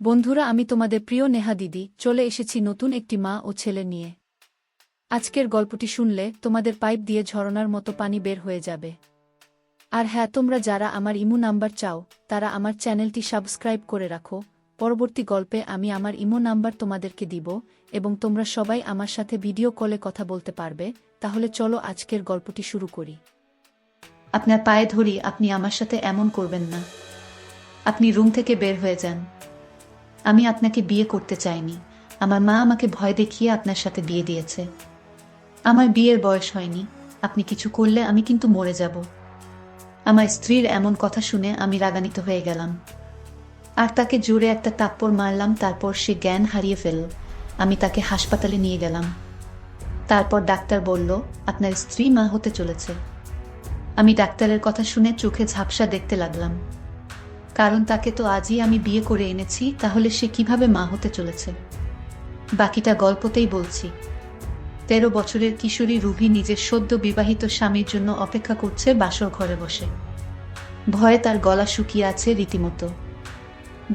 বন্ধুরা, আমি তোমাদের প্রিয় নেহা দিদি, চলে এসেছি নতুন একটি মা ও ছেলে নিয়ে। আজকের গল্পটি শুনলে তোমাদের পাইপ দিয়ে ঝরনার মতো পানি বের হয়ে যাবে। আর হ্যাঁ তোমরা যারা আমার ইমো নাম্বার চাও, তারা আমার চ্যানেলটি সাবস্ক্রাইব করে রাখো। পরবর্তী গল্পে আমি আমার ইমো নাম্বার তোমাদেরকে দিব এবং তোমরা সবাই আমার সাথে ভিডিও কলে কথা বলতে পারবে। তাহলে চলো আজকের গল্পটি শুরু করি। আপনার পায়ে ধরি, আপনি আমার সাথে এমন করবেন না। আপনি রুম থেকে বের হয়ে যান। আমি আপনাকে বিয়ে করতে চাইনি। আমার মা আমাকে ভয় দেখিয়ে আপনার সাথে বিয়ে দিয়েছে। আমার বিয়ের বয়স হয়নি। আপনি কিছু করলে আমি কিন্তু মরে যাব। আমার স্ত্রীর এমন কথা শুনে আমি রাগান্বিত হয়ে গেলাম। আর তাকে জোরে একটা তাপ্পর মারলাম, তারপর সে জ্ঞান হারিয়ে ফেলল। আমি তাকে হাসপাতালে নিয়ে গেলাম। তারপর ডাক্তার বলল, আপনার স্ত্রী মা হতে চলেছে। আমি ডাক্তারের কথা শুনে চোখে ঝাপসা দেখতে লাগলাম। কারণ তাকে তো আজই আমি বিয়ে করে এনেছি, তাহলে সে কীভাবে মা হতে চলেছে? বাকিটা গল্পতেই বলছি। তেরো বছরের কিশোরী রুভি নিজের সদ্য বিবাহিত স্বামীর জন্য অপেক্ষা করছে বাসর ঘরে বসে। ভয়ে তার গলা শুকিয়ে আছে রীতিমতো।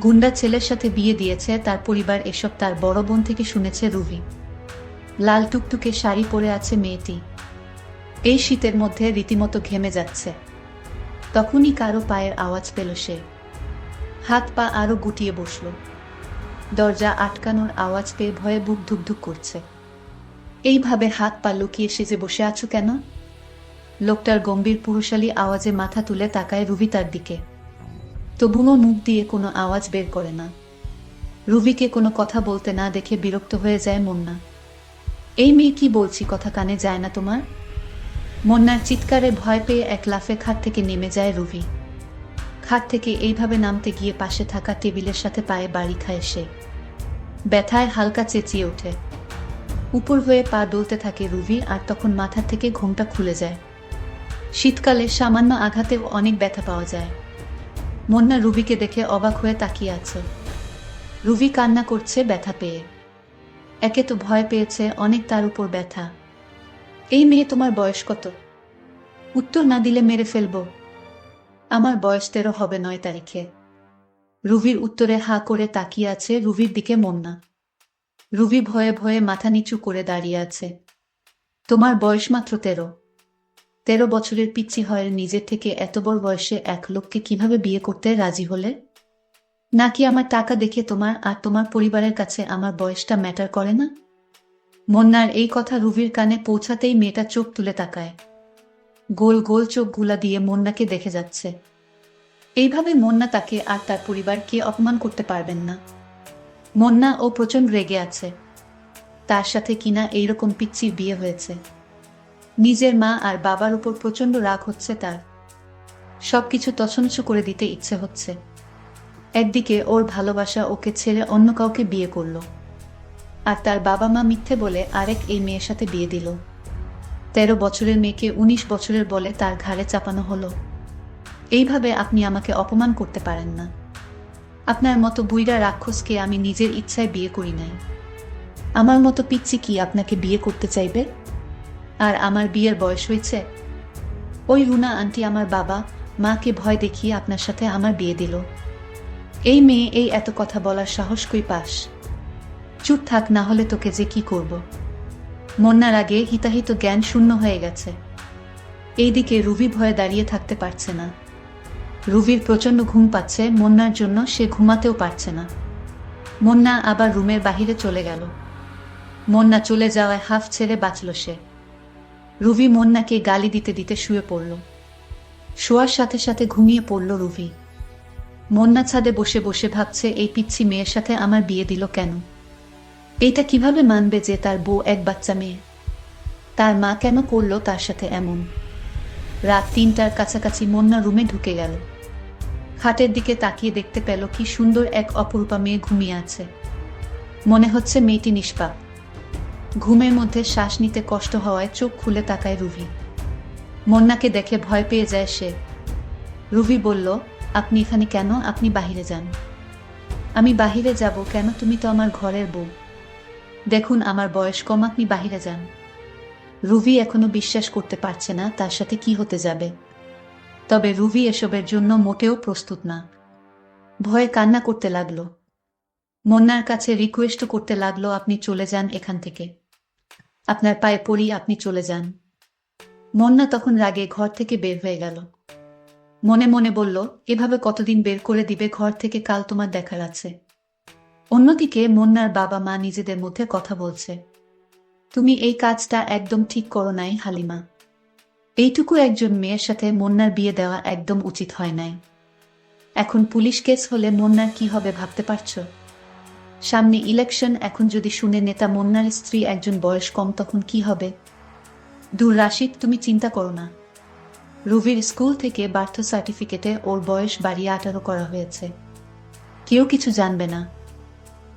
গুন্ডা ছেলের সাথে বিয়ে দিয়েছে, তার পরিবার এসব তার বড় বোন থেকে শুনেছে রুভি। লাল টুকটুকে শাড়ি পরে আছে মেয়েটি। এই শীতের মধ্যে রীতিমতো ঘেমে যাচ্ছে। তখনই কারও পায়ের আওয়াজ পেল সে। হাত পা আরও গুটিয়ে বসল। দরজা আটকানোর আওয়াজ পেয়ে ভয়ে বুক ধুকধুক করছে। এইভাবে হাত পা লুকিয়ে সেজে বসে আছো কেন? লোকটার গম্ভীর পুরুষালী আওয়াজে মাথা তুলে তাকায় রুবি তার দিকে। তবুও মুখ দিয়ে কোনো আওয়াজ বের করে না। রুবিকে কোনো কথা বলতে না দেখে বিরক্ত হয়ে যায় মন্না। এই মেয়ে কি বলছি কথা কানে যায় না তোমার? মন্নার চিৎকারে ভয় পেয়ে এক লাফে খাট থেকে নেমে যায় রুভি খাট থেকে এইভাবে নামতে গিয়ে পাশে থাকা টেবিলের সাথে পায়ে বাড়ি খায় সে। ব্যথায় হালকা চেঁচিয়ে ওঠে। উপর হয়ে পা ডলতে থাকে রুবি আর তখন মাথা থেকে ঘুমটা খুলে যায়। শীতকালে সামান্য আঘাতেও অনেক ব্যথা পাওয়া যায়। মন্না রুবিকে দেখে অবাক হয়ে তাকিয়ে আছে। রুবি কান্না করছে ব্যথা পেয়ে। একে তো ভয় পেয়েছে, অনেক তার উপর ব্যথা। এই মেয়ে তোমার বয়স কত? উত্তর না দিলে মেরে ফেলব। আমার বয়স তেরো হবে নয় তারিখে। রুভির উত্তরে হা করে তাকিয়ে আছে রুভির দিকে মন্না। রুভি ভয়ে ভয়ে মাথা নিচু করে দাঁড়িয়ে আছে। তোমার বয়স মাত্র তেরো। তেরো বছরের পিচ্ছি হয় নিজের থেকে এত বড় বয়সে এক লোককে কীভাবে বিয়ে করতে রাজি হলে? নাকি আমার টাকা দেখে তোমার আর তোমার পরিবারের কাছে আমার বয়সটা ম্যাটার করে না? মন্নার এই কথা রুভির কানে পৌঁছাতেই মেয়েটা চোখ তুলে তাকায়। গোল গোল চোখগুলা দিয়ে মন্নাকে দেখে যাচ্ছে। এইভাবে মন্না তাকে আর তার পরিবারকে অপমান করতে পারবেন না। মন্না ও প্রচণ্ড রেগে আছে। তার সাথে কিনা এইরকম পিচ্ছির বিয়ে হয়েছে। নিজের মা আর বাবার উপর প্রচণ্ড রাগ হচ্ছে তার। সবকিছু তছনছ করে দিতে ইচ্ছে হচ্ছে। একদিকে ওর ভালোবাসা ওকে ছেড়ে অন্য কাউকে বিয়ে করল। আর তার বাবা মা মিথ্যে বলে আরেক এই মেয়ের সাথে বিয়ে দিল। তেরো বছরের মেয়েকে উনিশ বছরের বলে তার ঘাড়ে চাপানো হলো। এইভাবে আপনি আমাকে অপমান করতে পারেন না। আপনার মতো বুইরা রাক্ষসকে আমি নিজের ইচ্ছায় বিয়ে করি নাই। আমার মতো পিচ্ছি কি আপনাকে বিয়ে করতে চাইবে? আর আমার বিয়ের বয়স হয়েছে? ওই রুনা আন্টি আমার বাবা, মাকে ভয় দেখিয়ে আপনার সাথে আমার বিয়ে দিল। এই মেয়ে এই এত কথা বলার সাহস কই পাস? চুপ থাক, না হলে তোকে যে কি করব? মন্নার আগে হিতাহিত জ্ঞান শূন্য হয়ে গেছে। এইদিকে রুবি ভয়ে দাঁড়িয়ে থাকতে পারছে না। রুবির প্রচণ্ড ঘুম পাচ্ছে, মন্নার জন্য সে ঘুমাতেও পারছে না। মন্না আবার রুমের বাহিরে চলে গেল। মন্না চলে যাওয়ায় হাফ ছেড়ে বাঁচল সে। রুবি মন্নাকে গালি দিতে দিতে শুয়ে পড়ল। শোয়ার সাথে সাথে ঘুমিয়ে পড়ল রুবি। মন্না ছাদে বসে বসে ভাবছে, এই পিচ্ছি মেয়ের সাথে আমার বিয়ে দিল কেন? এইটা কীভাবে মানবে যে তার বউ এক বাচ্চা মেয়ে? তার মা কেন করল তার সাথে এমন? রাত তিনটার কাছাকাছি মন্না রুমে ঢুকে গেল। খাটের দিকে তাকিয়ে দেখতে পেল কি সুন্দর এক অপরূপা মেয়ে ঘুমিয়ে আছে। মনে হচ্ছে মেয়েটি নিষ্পাপ। ঘুমের মধ্যে শ্বাস নিতে কষ্ট হওয়ায় চোখ খুলে তাকায় রুভি। মন্নাকে দেখে ভয় পেয়ে যায় সে। রুভি বলল, আপনি এখানে কেন? আপনি বাহিরে যান। আমি বাহিরে যাব কেন? তুমি তো আমার ঘরের বউ। দেখুন আমার বয়স কম, আপনি বাহিরে যান। রুভি এখনও বিশ্বাস করতে পারছে না তার সাথে কি হতে যাবে। তবে রুভি এসবের জন্য মোটেও প্রস্তুত না। ভয়ে কান্না করতে লাগল। মন্নার কাছে রিকোয়েস্ট করতে লাগল আপনি চলে যান এখান থেকে। আপনার পায়ে পড়ি, আপনি চলে যান। মন্না তখন রাগে ঘর থেকে বের হয়ে গেল। মনে মনে বলল, এভাবে কতদিন বের করে দিবে? ঘর থেকে কাল তোমার দেখার আছে। অন্যদিকে মন্নার বাবা মা নিজেদের মধ্যে কথা বলছে, তুমি এই কাজটা একদম ঠিক করো নাই, হালিমা। এইটুকু একজন মেয়ের সাথে মন্নার বিয়ে দেওয়া একদম উচিত হয় নাই। এখন পুলিশ কেস হলে মন্নার কি হবে ভাবতে পারছ? সামনে ইলেকশন, এখন যদি শুনে নেতা মন্নার স্ত্রী একজন বয়স কম, তখন কি হবে? দূর রাশিদ, তুমি চিন্তা করো না। রুবির স্কুল থেকে বার্থ সার্টিফিকেটে ওর বয়স বাড়িয়ে আঠারো করা হয়েছে। কেউ কিছু জানবে না।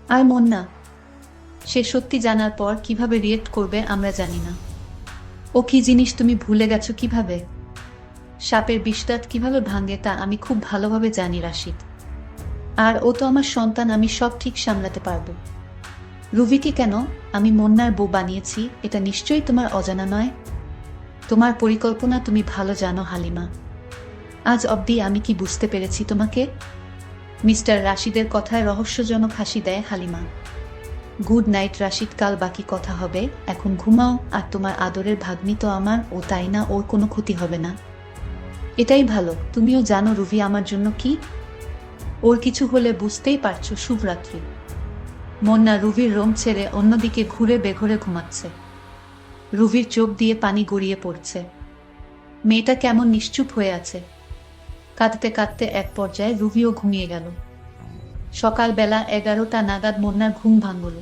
আর মন্না সে সত্যি জানার পর কীভাবে রিয়েক্ট করবে আমরা জানি না। ও কি জিনিস তুমি ভুলে গেছো কীভাবে? সাপের বিষদাঁত কীভাবে ভাঙে তা আমি খুব ভালোভাবে জানি, রাশিদ। আর ও তো আমার সন্তান, আমি সব ঠিক সামলাতে পারব। রুবিকে কেন আমি মন্নার বউ বানিয়েছি, এটা নিশ্চয়ই তোমার অজানা নয়? তোমার পরিকল্পনা তুমি ভালো জানো, হালিমা। আজ অবধি আমি কি বুঝতে পেরেছি তোমাকে? মিস্টার রাশিদের কথায় রহস্যজনক হাসি দেয় হালিমা। গুড নাইট রাশিদ, কাল বাকি কথা হবে। এখন ঘুমাও, আর তোমার আদরের ভাগ্নি তো আমার, ও তাই না, ওর কোনো ক্ষতি হবে না। এটাই ভালো। তুমিও জানো রুভি আমার জন্য কি? ওর কিছু হলে বুঝতেই পারছ, শুভরাত্রি। মন্না রুভির রোম ছেড়ে অন্যদিকে ঘুরে বেঘরে ঘুমাচ্ছে। রুভির চোখ দিয়ে পানি গড়িয়ে পড়ছে। মেয়েটা কেমন নিশ্চুপ হয়ে আছে। কাঁদতে কাঁদতে এক পর্যায়ে রুভিও ঘুমিয়ে গেল। সকালবেলা এগারোটা নাগাদ মন্নার ঘুম ভাঙল।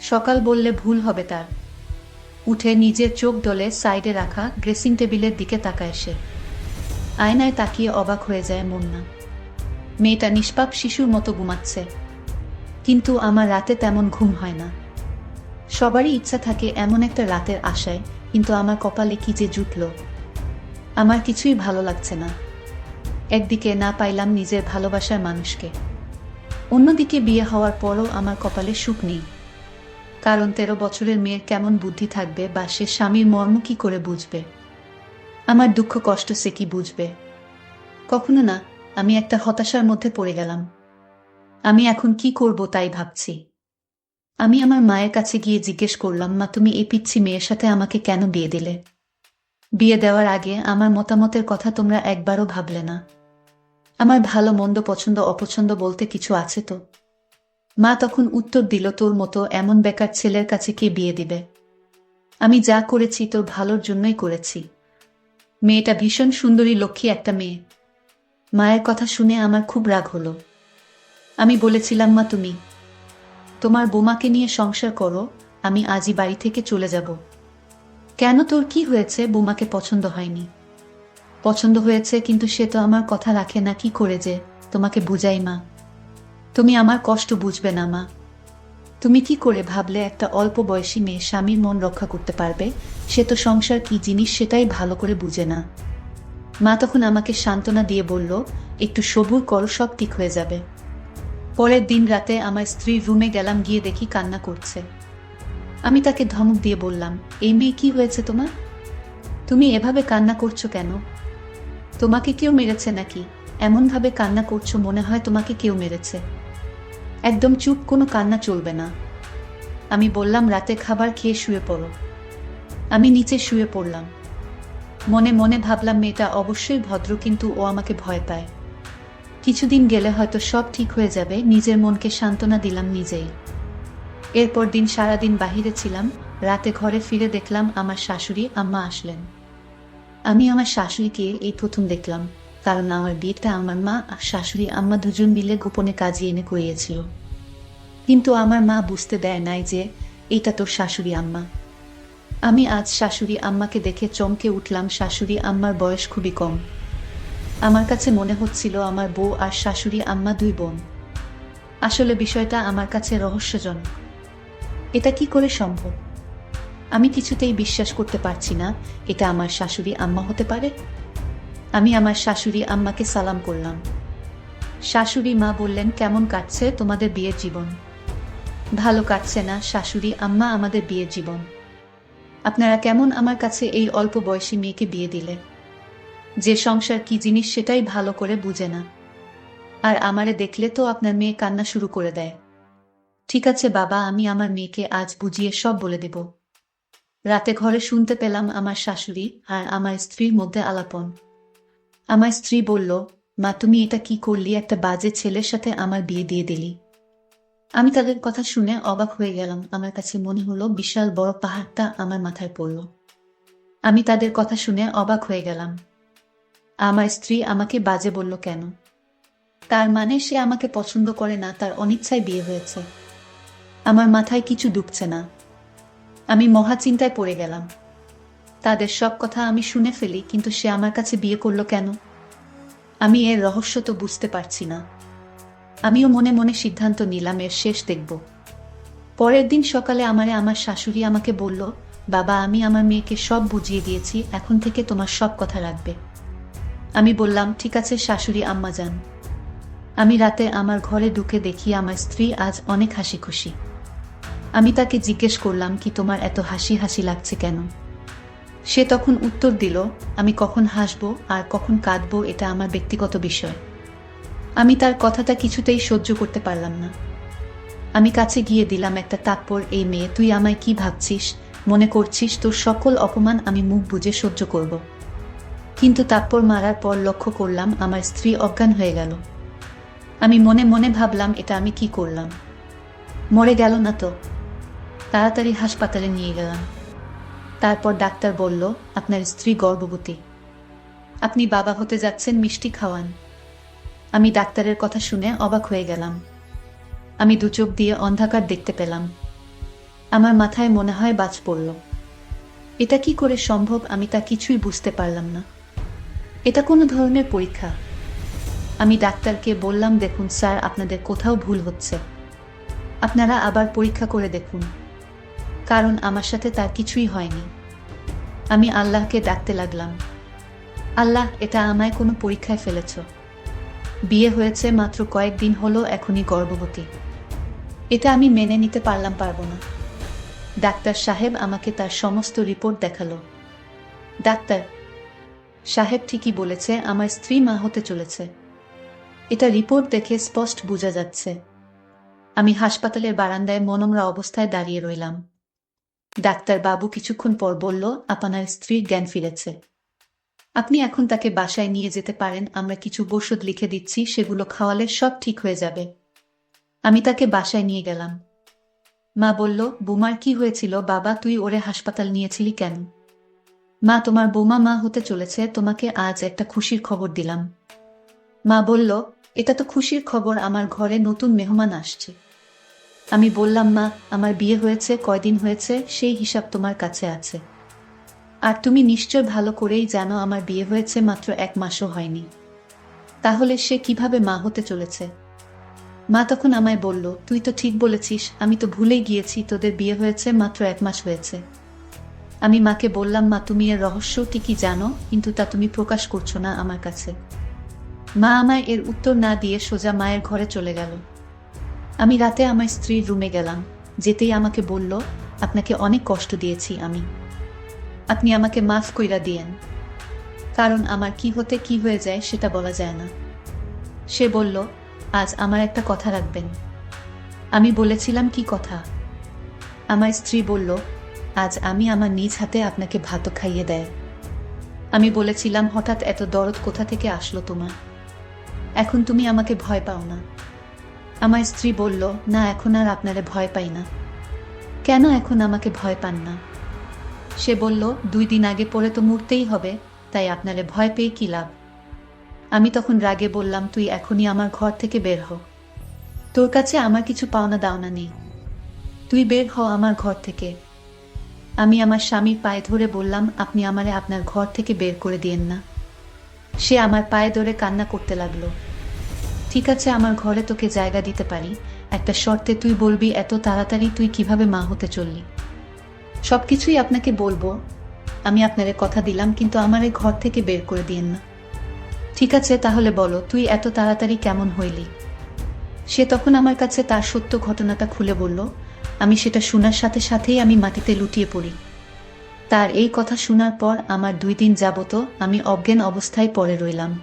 সকাল বললে ভুল হবে তার। উঠে নিজের চোখ ডলে সাইডে রাখা ড্রেসিং টেবিলের দিকে তাকায় সে। আয়নায় তাকিয়ে অবাক হয়ে যায় মন্না। মেয়েটা নিষ্পাপ শিশুর মতো ঘুমাচ্ছে। কিন্তু আমার রাতে তেমন ঘুম হয় না। সবারই ইচ্ছা থাকে এমন একটা রাতের আশায়, কিন্তু আমার কপালে কি যে জুটল। আমার কিছুই ভালো লাগছে না। একদিকে না পাইলাম নিজের ভালোবাসার মানুষকে। অন্যদিকে বিয়ে হওয়ার পরও আমার কপালে সুখ নেই। কারণ তেরো বছরের মেয়ের কেমন বুদ্ধি থাকবে বা সে স্বামীর মর্ম কি করে বুঝবে? আমার দুঃখ কষ্ট সে কি বুঝবে? কখনো না, আমি একটা হতাশার মধ্যে পড়ে গেলাম। আমি এখন কি করব তাই ভাবছি। আমি আমার মায়ের কাছে গিয়ে জিজ্ঞেস করলাম, মা, তুমি এই পিচ্ছি মেয়ের সাথে আমাকে কেন বিয়ে দিলে? বিয়ে দেওয়ার আগে আমার মতামতের কথা তোমরা একবারও ভাবলে না। আমার ভালো, মন্দ, পছন্দ, অপছন্দ বলতে কিছু আছে তো? মা তখন উত্তর দিল, তোর মতো এমন বেকার ছেলের কাছে কে বিয়ে দিবে? আমি যা করেছি তোর ভালোর জন্যই করেছি। মেয়েটা ভীষণ সুন্দরী, লক্ষ্মী একটা মেয়ে। মায়ের কথা শুনে আমার খুব রাগ হলো। আমি বলেছিলাম, মা, তুমি তোমার বোমাকে নিয়ে সংসার করো, আমি আজই বাড়ি থেকে চলে যাব। কেন তোর কি হয়েছে বোমাকে পছন্দ হয়নি? পছন্দ হয়েছে কিন্তু সে তো আমার কথা রাখে না, কি করে যে? তোমাকে বুঝাই মা। তুমি আমার কষ্ট বুঝবে না মা। তুমি কি করে ভাবলে একটা অল্প বয়সী মেয়ে স্বামীর মন রক্ষা করতে পারবে? সে তো সংসার কি জিনিস সেটাই ভালো করে বুঝে না। মা তখন আমাকে সান্ত্বনা দিয়ে বলল, একটু সবুর করো, সব ঠিক হয়ে যাবে। পরের দিন রাতে আমার স্ত্রীর রুমে গেলাম, গিয়ে দেখি কান্না করছে। আমি তাকে ধমক দিয়ে বললাম, এই মেয়ে কি হয়েছে তোমার? তুমি এভাবে কান্না করছ কেন? তোমাকে কেউ মেরেছে নাকি? এমনভাবে কান্না করছ মনে হয় তোমাকে কেউ মেরেছে। একদম চুপ কোনো কান্না চলবে না। আমি বললাম, রাতে খাবার খেয়ে শুয়ে পড়ো। আমি নিচে শুয়ে পড়লাম। মনে মনে ভাবলাম, মেয়েটা অবশ্যই ভদ্র, কিন্তু ও আমাকে ভয় পায়। কিছুদিন গেলে হয়তো সব ঠিক হয়ে যাবে, নিজের মনকে সান্ত্বনা দিলাম নিজেই। এরপর দিন সারাদিন বাহিরে ছিলাম, রাতে ঘরে ফিরে দেখলাম আমার শাশুড়ি আম্মা আসলেন। আমি আমার শাশুড়িকে এই প্রথম দেখলাম, কারণ আমার বিয়েটা আমার মা আর শাশুড়ি আম্মা দুজন মিলে গোপনে কাজে এনে করিয়েছিল। কিন্তু আমার মা বুঝতে দেয় নাই যে এটা তোর শাশুড়ি আম্মা। আমি আজ শাশুড়ি আম্মাকে দেখে চমকে উঠলাম, শাশুড়ি আম্মার বয়স খুবই কম। আমার কাছে মনে হচ্ছিল আমার বউ আর শাশুড়ি আম্মা দুই বোন। আসলে বিষয়টা আমার কাছে রহস্যজনক। এটা কি করে সম্ভব? আমি কিছুতেই বিশ্বাস করতে পারছি না, এটা আমার শাশুড়ি আম্মা হতে পারে। আমি আমার শাশুড়ি আম্মাকে সালাম করলাম। শাশুড়ি মা বললেন, কেমন কাটছে তোমাদের বিয়ের জীবন? ভালো কাটছে না, শাশুড়ি আম্মা আমাদের বিয়ের জীবন। আপনারা কেমন আমার কাছে এই অল্প বয়সী মেয়েকে বিয়ে দিলে? যে সংসার কি জিনিস সেটাই ভালো করে বুঝে না। আর আমারে দেখলে তো আপনার মেয়ে কান্না শুরু করে দেয়। ঠিক আছে বাবা, আমি আমার মেয়েকে আজ বুঝিয়ে সব বলে দেব। রাতে ঘরে শুনতে পেলাম আমার শাশুড়ি আর আমার স্ত্রীর মধ্যে আলাপন। আমার স্ত্রী বলল, মা, তুমি এটা কি করলি? একটা বাজে ছেলের সাথে আমার বিয়ে দিয়ে দিলি। আমি তাদের কথা শুনে অবাক হয়ে গেলাম। আমার কাছে মনে হলো বিশাল বড় পাহাড়টা আমার মাথায় পড়ল। আমি তাদের কথা শুনে অবাক হয়ে গেলাম। আমার স্ত্রী আমাকে বাজে বলল কেন? তার মানে সে আমাকে পছন্দ করে না, তার অনিচ্ছায় বিয়ে হয়েছে। আমার মাথায় কিছু ঢুকছে না। আমি মহা চিন্তায় পড়ে গেলাম। তাদের সব কথা আমি শুনে ফেলি, কিন্তু সে আমার কাছে বিয়ে করল কেন? আমি এর রহস্য তো বুঝতে পারছি না। আমিও মনে মনে সিদ্ধান্ত নিলাম, এর শেষ দেখব। পরের দিন সকালে আমারে আমার শাশুড়ি আমাকে বলল, বাবা, আমি আমার মেয়েকে সব বুঝিয়ে দিয়েছি, এখন থেকে তোমার সব কথা রাখবে আমি বললাম, ঠিক আছে, শাশুড়ি, আম্মা যান। আমি রাতে আমার ঘরে ঢুকে দেখি আমার স্ত্রী আজ অনেক হাসি খুশি আমি তাকে জিজ্ঞেস করলাম কি তোমার এত হাসি হাসি লাগছে কেন? সে তখন উত্তর দিল, আমি কখন হাসবো আর কখন কাঁদবো এটা আমার ব্যক্তিগত বিষয়। আমি তার কথাটা কিছুতেই সহ্য করতে পারলাম না। আমি কাছে গিয়ে দিলাম একটা তাপ্পর এই মেয়ে, তুই আমায় কি ভাবছিস? মনে করছিস তোর সকল অপমান আমি মুখ বুঝে সহ্য করব। কিন্তু তাপ্পর মারার পর লক্ষ্য করলাম আমার স্ত্রী অজ্ঞান হয়ে গেল। আমি মনে মনে ভাবলাম, এটা আমি কি করলাম? মরে গেল না তো। তাড়াতাড়ি হাসপাতালে নিয়ে গেলাম। তারপর ডাক্তার বলল, আপনার স্ত্রী গর্ভবতী। আপনি বাবা হতে যাচ্ছেন মিষ্টি খাওয়ান। আমি ডাক্তারের কথা শুনে অবাক হয়ে গেলাম। আমি দু চোখ দিয়ে অন্ধকার দেখতে পেলাম। আমার মাথায় মনে হয় বাজ পড়ল। এটা কি করে সম্ভব আমি তা কিছুই বুঝতে পারলাম না। এটা কোনো ধরনের পরীক্ষা। আমি ডাক্তারকে বললাম, দেখুন স্যার, আপনাদের কোথাও ভুল হচ্ছে। আপনারা আবার পরীক্ষা করে দেখুন। কারণ আমার সাথে তার কিছুই হয়নি। আমি আল্লাহকে ডাকতে লাগলাম। আল্লাহ, এটা আমায় কোনো পরীক্ষায় ফেলেছ। বিয়ে হয়েছে মাত্র কয়েকদিন হলো এখনই গর্ভবতী। এটা আমি মেনে নিতে পারলাম পারব না। ডাক্তার সাহেব আমাকে তার সমস্ত রিপোর্ট দেখাল। ডাক্তার, সাহেব ঠিকই বলেছে আমার স্ত্রী মা হতে চলেছে। এটা রিপোর্ট দেখে স্পষ্ট বোঝা যাচ্ছে। আমি হাসপাতালের বারান্দায় মনমরা অবস্থায় দাঁড়িয়ে রইলাম। ডাক্তার বাবু কিছুক্ষণ পর বলল, আপনার স্ত্রীর জ্ঞান ফিরেছে। আপনি এখন তাকে বাসায় নিয়ে যেতে পারেন, আমরা কিছু ওষুধ লিখে দিচ্ছি, সেগুলো খাওয়ালে সব ঠিক হয়ে যাবে। আমি তাকে বাসায় নিয়ে গেলাম। মা বলল, বোমার কি হয়েছিল? বাবা, তুই ওরে হাসপাতাল নিয়েছিলি কেন? মা, তোমার বোমা মা হতে চলেছে, তোমাকে আজ একটা খুশির খবর দিলাম। মা বলল, এটা তো খুশির খবর, আমার ঘরে নতুন মেহমান আসছে। আমি বললাম, মা, আমার বিয়ে হয়েছে, কয়দিন হয়েছে, সেই হিসাব তোমার কাছে আছে। আর তুমি নিশ্চয় ভালো করেই জানো আমার বিয়ে হয়েছে মাত্র এক মাসও হয়নি। তাহলে সে কীভাবে মা হতে চলেছে? মা তখন আমায় বলল, তুই তো ঠিক বলেছিস, আমি তো ভুলেই গিয়েছি, তোদের বিয়ে হয়েছে মাত্র এক মাস হয়েছে। আমি মাকে বললাম, মা, তুমি এর রহস্যটি কি জানো, কিন্তু তা তুমি প্রকাশ করছ না আমার কাছে। মা আমায় এর উত্তর না দিয়ে সোজা মায়ের ঘরে চলে গেল। আমি রাতে আমার স্ত্রীর রুমে গেলাম। যেতেই আমাকে বলল, আপনাকে অনেক কষ্ট দিয়েছি আমি। আপনি আমাকে মাফ কইরা দিয়েন। কারণ আমার কি হতে কি হয়ে যায় সেটা বলা যায় না। সে বলল, আজ আমার একটা কথা রাখবেন। আমি বলেছিলাম, কি কথা? আমার স্ত্রী বলল, আজ আমি আমার নিজ হাতে আপনাকে ভাতও খাইয়ে দেয়। আমি বলেছিলাম, হঠাৎ এত দরদ কোথা থেকে আসলো তোমার? এখন তুমি আমাকে ভয় পাও না। আমার স্ত্রী বলল, না, এখন আর আপনারে ভয় পাই না। কেন এখন আমাকে ভয় পান না? সে বলল, দুই দিন আগে পরে তো মরতেই হবে, তাই আপনারে ভয় পেয়ে কি লাভ? আমি তখন রাগে বললাম, তুই এখনই আমার ঘর থেকে বের হ। তোর কাছে আমার কিছু পাওনা দাওনা নেই। তুই বের হ আমার ঘর থেকে। আমি আমার স্বামীর পায়ে ধরে বললাম, আপনি আমারে আপনার ঘর থেকে বের করে দিয়েন না। সে আমার পায়ে ধরে কান্না করতে লাগল। ঠিক আছে, আমার ঘরে তোকে জায়গা দিতে পারি। একটা শর্তে তুই বলবি, এত তাড়াতাড়ি তুই কীভাবে মা হতে চললি? সব কিছুই আপনাকে বলব। আমি আপনারে কথা দিলাম, কিন্তু আমার এই ঘর থেকে বের করে দিয়েন না। ঠিক আছে, তাহলে বলো, তুই এত তাড়াতাড়ি কেমন হইলি? সে তখন আমার কাছে তার সত্য ঘটনাটা খুলে বলল, আমি সেটা শোনার সাথে সাথেই আমি মাটিতে লুটিয়ে পড়ি। তার এই কথা শোনার পর আমার দুই দিন যাবত আমি অজ্ঞান অবস্থায় পড়ে রইলাম।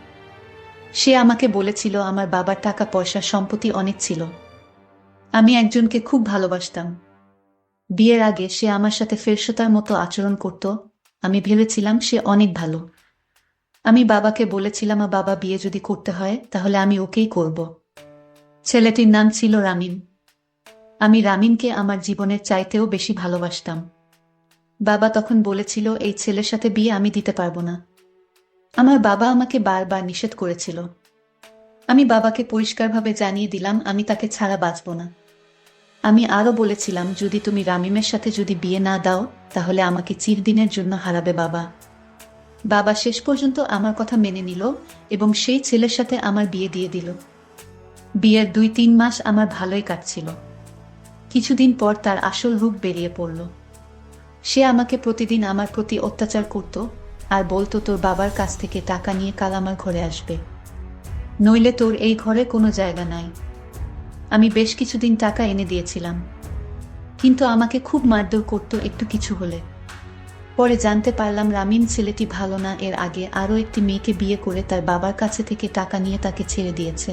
সে আমাকে বলেছিল আমার বাবার টাকা পয়সা সম্পত্তি অনেক ছিল। আমি একজনকে খুব ভালোবাসতাম। বিয়ের আগে সে আমার সাথে ফেরশতার মতো আচরণ করত। আমি ভেবেছিলাম সে অনেক ভালো। আমি বাবাকে বলেছিলাম "আ বাবা, বিয়ে যদি করতে হয়, তাহলে আমি ওকেই করব। ছেলেটির নাম ছিল রামিন। আমি রামিনকে আমার জীবনের চাইতেও বেশি ভালোবাসতাম। বাবা তখন বলেছিল, এই ছেলের সাথে বিয়ে আমি দিতে পারব না। আমার বাবা আমাকে বারবার নিষেধ করেছিল। আমি বাবাকে পরিষ্কারভাবে জানিয়ে দিলাম, আমি তাকে ছাড়া বাঁচব না। আমি আরও বলেছিলাম, যদি তুমি রামিমের সাথে যদি বিয়ে না দাও, তাহলে আমাকে চিরদিনের জন্য হারাবে বাবা। বাবা শেষ পর্যন্ত আমার কথা মেনে নিল এবং সেই ছেলের সাথে আমার বিয়ে দিয়ে দিল। বিয়ের দুই তিন মাস আমার ভালোই কাটছিল। কিছুদিন পর তার আসল রূপ বেরিয়ে পড়ল। সে আমাকে প্রতিদিন আমার প্রতি অত্যাচার করত আর বলতো তোর বাবার কাছ থেকে টাকা নিয়ে কাল আমার ঘরে আসবে। নইলে তোর এই ঘরে কোনো জায়গা নাই। আমি বেশ কিছুদিন টাকা এনে দিয়েছিলাম। কিন্তু আমাকে খুব মারধর করতো একটু কিছু হলে। পরে জানতে পারলাম রামিন ছেলেটি ভালো না, এর আগে আরও একটি মেয়েকে বিয়ে করে তার বাবার কাছে থেকে টাকা নিয়ে তাকে ছেড়ে দিয়েছে।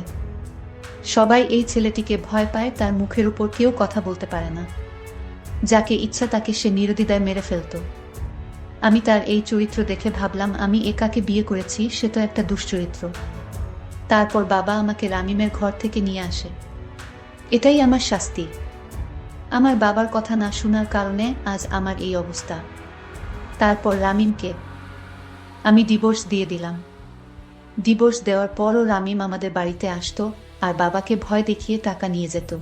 সবাই এই ছেলেটিকে ভয় পায়, তার মুখের উপর কেউ কথা বলতে পারে না। যাকে ইচ্ছা তাকে সে নিরদিদায় মেরে ফেলত। আমি তার এই চরিত্র দেখে ভাবলাম, আমি একাকে বিয়ে করেছি? সে তো একটা দুশ্চরিত্র। তারপর বাবা আমাকে রামিমের ঘর থেকে নিয়ে আসে। এটাই আমার শাস্তি। আমার বাবার কথা না শোনার কারণে আজ আমার এই অবস্থা। তারপর রামিমকে আমি ডিভোর্স দিয়ে দিলাম। ডিভোর্স দেওয়ার পরও রামিম আমাদের বাড়িতে আসতো আর বাবাকে ভয় দেখিয়ে টাকা নিয়ে যেত।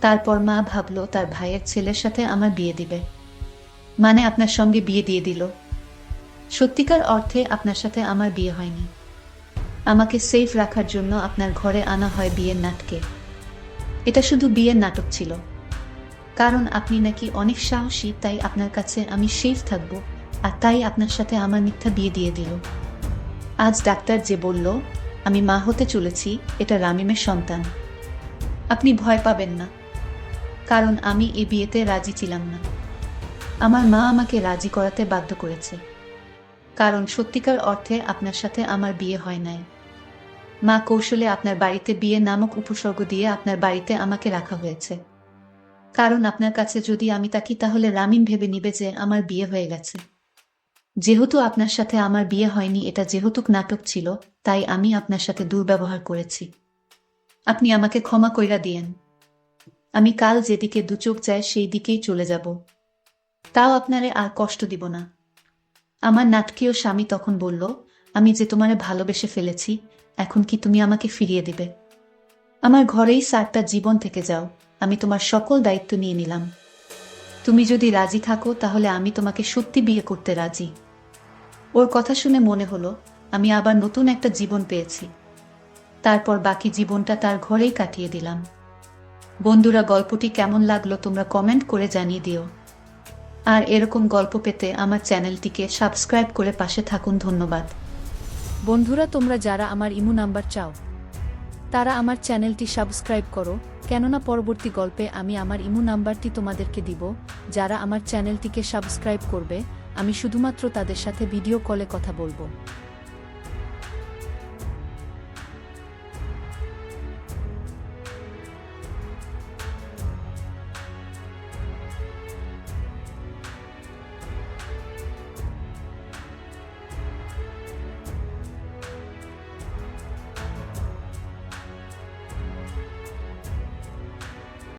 তারপর মা ভাবলো তার ভাইয়ের ছেলের সাথে আমার বিয়ে দিবে। মানে আপনার সঙ্গে বিয়ে দিয়ে দিল। সত্যিকার অর্থে আপনার সাথে আমার বিয়ে হয়নি। আমাকে সেফ রাখার জন্য আপনার ঘরে আনা হয় বিয়ের নাটকে। এটা শুধু বিয়ের নাটক ছিল। কারণ আপনি নাকি অনেক সাহসী, তাই আপনার কাছে আমি সেফ থাকব আর তাই আপনার সাথে আমার মিথ্যা বিয়ে দিয়ে দিল। আজ ডাক্তার যে বলল, আমি মা হতে চলেছি, এটা রামিমের সন্তান। আপনি ভয় পাবেন না। কারণ আমি এ বিয়েতে রাজি ছিলাম না। আমার মা আমাকে রাজি করাতে বাধ্য করেছে। কারণ সত্যিকার অর্থে আপনার সাথে আমার বিয়ে হয় নাই। মা কৌশলে আপনার বাড়িতে বিয়ে নামক উপসর্গ দিয়ে আপনার বাড়িতে আমাকে রাখা হয়েছে। কারণ আপনার কাছে যদি আমি তাকি তাহলে রামিন ভেবে নিবে যে আমার বিয়ে হয়ে গেছে। যেহেতু আপনার সাথে আমার বিয়ে হয়নি, এটা যেহেতু নাটক ছিল, তাই আমি আপনার সাথে দুর্ব্যবহার করেছি। আপনি আমাকে ক্ষমা কইরা দিয়েন। আমি কাল যেদিকে দু চোখ যায় সেই দিকেই চলে যাব। তাও আপনারে আর কষ্ট দিব না। আমার নাটকীয় স্বামী তখন বলল, আমি যে তোমারে ভালোবেসে ফেলেছি, এখন কি তুমি আমাকে ফিরিয়ে দিবে? আমার ঘরেই সারটা জীবন থেকে যাও, আমি তোমার সকল দায়িত্ব নিয়ে নিলাম। তুমি যদি রাজি থাকো, তাহলে আমি তোমাকে সত্যি বিয়ে করতে রাজি। ওর কথা শুনে মনে হলো, আমি আবার নতুন একটা জীবন পেয়েছি। তারপর বাকি জীবনটা তার ঘরেই কাটিয়ে দিলাম। বন্ধুরা, গল্পটি কেমন লাগল তোমরা কমেন্ট করে জানিয়ে দিও। আর এরকম গল্প পেতে আমার চ্যানেলটিকে সাবস্ক্রাইব করে পাশে থাকুন, ধন্যবাদ। বন্ধুরা, তোমরা যারা আমার ইমু নাম্বার চাও, তারা আমার চ্যানেলটি সাবস্ক্রাইব করো। কেননা পরবর্তী গল্পে আমি আমার ইমু নাম্বারটি তোমাদেরকে দিব। যারা আমার চ্যানেলটিকে সাবস্ক্রাইব করবে, আমি শুধুমাত্র তাদের সাথে ভিডিও কলে কথা বলব।